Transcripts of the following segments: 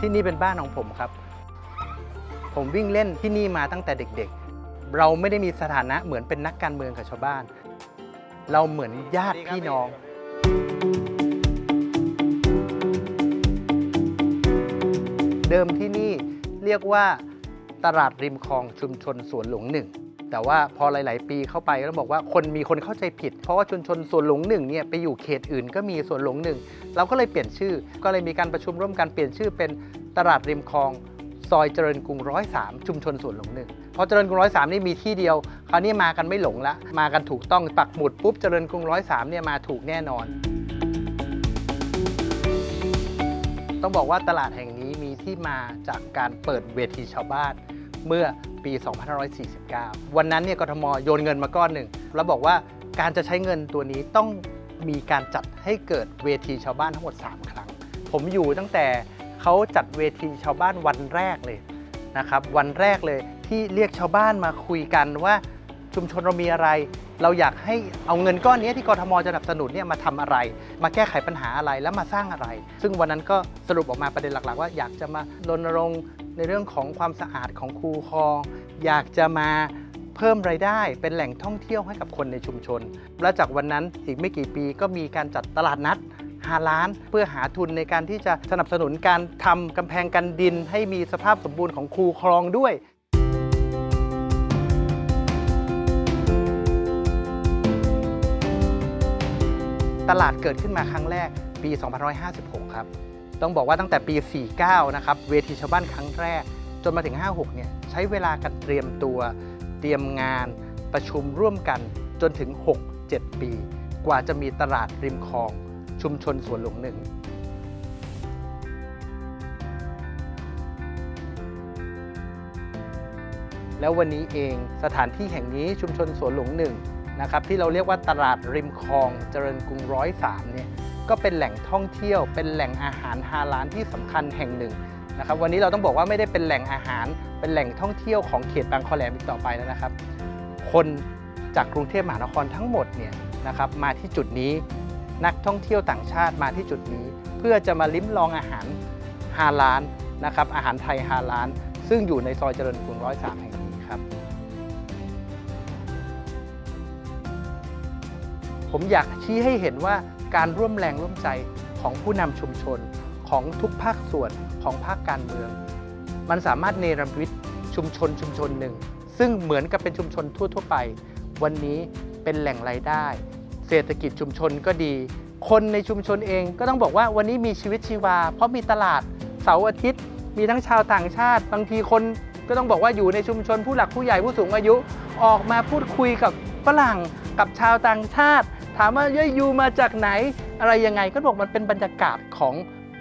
ที่นี่เป็นบ้านของผมครับ ผมวิ่งเล่นที่นี่มาตั้งแต่เด็กๆ เราไม่ได้มีสถานะเหมือนเป็นนักการเมืองกับชาวบ้าน เราเหมือนญาติพี่น้อง เดิมที่นี่เรียกว่าตลาดริมคลองชุมชนสวนหลวงหนึ่ง แต่ว่าพอหลาย ๆ ปีเข้าไปก็บอกว่าคนมีคนเข้าใจผิด เพราะว่าชุมชนส่วนหลงหนึ่งเนี่ยไปอยู่เขตอื่นก็มีส่วนหลงหนึ่งเราก็เลยเปลี่ยนชื่อ ก็เลยมีการประชุมร่วมกันเปลี่ยนชื่อเป็นตลาดริมคลองซอยเจริญกรุงร้อยสามชุมชนส่วนหลงหนึ่งพราะเจริญกรุงร้อยสามนี่มีที่เดียว คราวนี้มากันไม่หลงละ มากันถูกต้องปักหมุดปุ๊บเจริญกรุงร้อยสามเนี่ยมาถูกแน่นอน ต้องบอกว่าตลาดแห่งนี้มีที่มาจากการเปิดเวทีชาวบ้านเมื่อ ปี 2549 วันนั้นเนี่ยกทมโยนเงินมาก้อนหนึ่ง แล้วบอกว่าการจะใช้เงินตัวนี้ต้องมีการจัดให้เกิดเวทีชาวบ้านทั้งหมด 3 ครั้ง ผมอยู่ตั้งแต่เขาจัดเวทีชาวบ้านวันแรกเลยนะครับวันแรกเลยที่เรียกชาวบ้านมาคุยกันว่าชุมชนเรามีอะไร เราอยากให้เอาเงินก้อนนี้ที่กรทมจะสนับสนุนเนี่ยมาทำอะไร มาแก้ไขปัญหาอะไรแล้วมาสร้างอะไร ซึ่งวันนั้นก็สรุปออกมาประเด็นหลัก ๆ ว่าอยากจะมารณรงค์ ในเรื่องของความสะอาดของคูคลอง อยากจะมาเพิ่มรายได้เป็นแหล่งท่องเที่ยวให้กับคนในชุมชน และจากวันนั้นอีกไม่กี่ปีก็มีการจัดตลาดนัด5ล้านเพื่อหาทุนในการที่จะสนับสนุนการทำกำแพงกันดิน ให้มีสภาพสมบูรณ์ของคูคลองด้วยตลาดเกิดขึ้นมาครั้งแรกปี 2556 ครับ ต้องบอกว่าตั้งแต่ปี 49 นะครับ เวทีชาวบ้านครั้งแรก จนมาถึง 56 เนี่ย ใช้เวลากันเตรียมตัว เตรียมงาน ประชุมร่วมกันจนถึง 6-7 ปี กว่าจะมีตลาดริมคลอง ชุมชนสวนหลวงหนึ่งแล้ววันนี้เองสถานที่แห่งนี้ชุมชนสวนหลวงหนึ่งนะครับที่เราเรียกว่าตลาดริมคลองเจริญกรุงร้อยสามเนี่ย ก็เป็นแหล่งท่องเที่ยว เป็นแหล่งอาหารฮาลาลที่สำคัญแห่งหนึ่งนะครับวันนี้เราต้องบอกว่าไม่ได้เป็นแหล่งอาหาร เป็นแหล่งท่องเที่ยวของเขตบางคอแหลมอีกต่อไปแล้วนะครับ คนจากกรุงเทพมหานครทั้งหมดเนี่ยนะครับมาที่จุดนี้นักท่องเที่ยวต่างชาติมาที่จุดนี้ เพื่อจะมาลิ้มลองอาหารฮาลาลนะครับอาหารไทยฮาลาลซึ่งอยู่ในซอยเจริญกรุงร้อยสามแห่งนี้ครับ ผมอยากชี้ให้เห็นว่า การร่วมแรงร่วมใจของผู้นำชุมชนของทุกภาคส่วนของภาคการเมือง มันสามารถเนรมิตชุมชนชุมชนหนึ่ง ซึ่งเหมือนกับเป็นชุมชนทั่ว ๆ ไป วันนี้เป็นแหล่งรายได้ เศรษฐกิจชุมชนก็ดี คนในชุมชนเองก็ต้องบอกว่าวันนี้มีชีวิตชีวา เพราะมีตลาดเสาร์อาทิตย์ มีทั้งชาวต่างชาติ บางทีคนก็ต้องบอกว่าอยู่ในชุมชนผู้หลักผู้ใหญ่ผู้สูงอายุ ออกมาพูดคุยกับฝรั่งกับชาวต่างชาติ ถามว่าเย้ยูมาจากไหน อะไรยังไงก็บอกมันเป็นบรรยากาศของ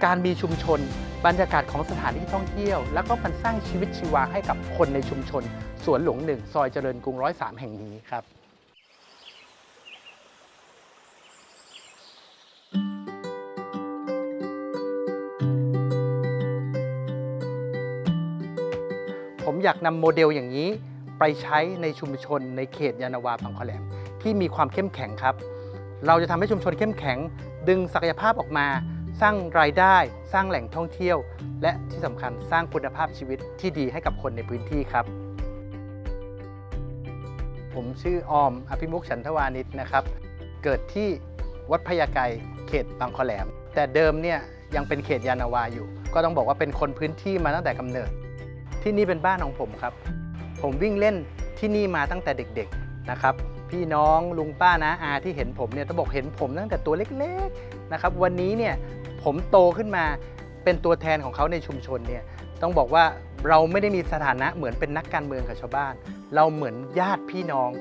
การมีชุมชน บรรยากาศของสถานที่ท่องเที่ยว แล้วก็มันสร้างชีวิตชีวาให้กับคนในชุมชน สวนหลวงหนึ่งซอยเจริญกรุงร้อยสามแห่งนี้ครับผมอยากนำโมเดลอย่างนี้ไปใช้ในชุมชนในเขตยานาวาบางขอแหลมที่มีความเข้มแข็งครับ เราจะทำให้ชุมชนเข้มแข็ง ดึงศักยภาพออกมา สร้างรายได้ สร้างแหล่งท่องเที่ยว และที่สำคัญสร้างคุณภาพชีวิตที่ดีให้กับคนในพื้นที่ครับ ผมชื่อออม อภิมุขฉันทวานิชนะครับ เกิดที่วัดพญาไกรเขตบางขอแหลม แต่เดิมเนี่ยยังเป็นเขตยานาวาอยู่ ก็ต้องบอกว่าเป็นคนพื้นที่มาตั้งแต่กำเนิด ที่นี่เป็นบ้านของผมครับ ผมวิ่งเล่นที่นี่มาตั้งแต่เด็กๆนะครับ พี่น้องลุงป้านะอาที่เห็นผมเนี่ยต้องบอกเห็นผมตั้งแต่ตัวเล็กๆนะครับวันนี้เนี่ยผมโตขึ้นมาเป็นตัวแทนของเขาในชุมชนเนี่ยต้องบอกว่าเราไม่ได้มีสถานะเหมือนเป็นนักการเมืองกับชาวบ้าน เราเหมือนญาติพี่น้อง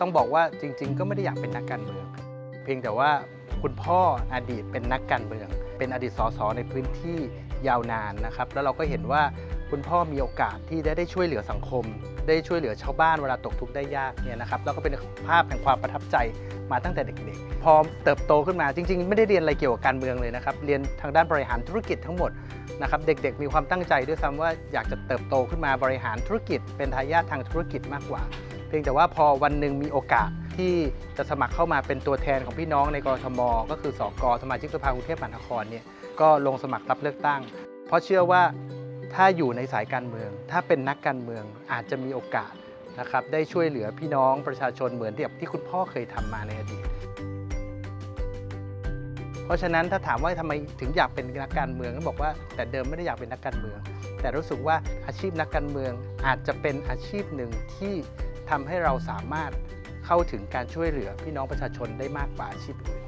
ต้องบอกว่าจริง ๆ ก็ไม่ได้อยากเป็นนักการเมือง เพียงแต่ว่าคุณพ่ออดีตเป็นนักการเมือง เป็นอดีตสสในพื้นที่ยาวนานนะครับ แล้วเราก็เห็นว่า คุณพ่อมีโอกาสที่ได้ได้ช่วยเหลือสังคม ได้ช่วยเหลือชาวบ้านเวลาตกทุกข์ได้ยากเนี่ยนะครับแล้วก็เป็นภาพแห่งความประทับใจมาตั้งแต่เด็กๆ พอเติบโตขึ้นมาจริง ๆ ไม่ได้เรียนอะไรเกี่ยวกับการเมืองเลยนะครับ เรียนทางด้านบริหารธุรกิจทั้งหมดนะครับเด็กๆ มีความตั้งใจด้วยซ้ำว่าอยากจะเติบโตขึ้นมาบริหารธุรกิจ เป็นทายาททางธุรกิจมากกว่า เพียงแต่ว่าพอวันหนึ่งมีโอกาสที่จะสมัครเข้ามาเป็นตัวแทนของพี่น้องในกรทม ก็คือสอกสมาชิกสภากรุงเทพมหานครเนี่ยก็ลงสมัครรับเลือกตั้ง เพราะเชื่อว่า ถ้าอยู่ในสายการเมือง ถ้าเป็นนักการเมืองอาจจะมีโอกาสนะครับได้ช่วยเหลือพี่น้องประชาชนเหมือนที่ที่คุณพ่อเคยทำมาในอดีต เพราะฉะนั้นถ้าถามว่าทำไมถึงอยากเป็นนักการเมืองก็บอกว่าแต่เดิมไม่ได้อยากเป็นนักการเมือง แต่รู้สึกว่าอาชีพนักการเมืองอาจจะเป็นอาชีพหนึ่งที่ทำให้เราสามารถเข้าถึงการช่วยเหลือพี่น้องประชาชนได้มากกว่าอาชีพอื่น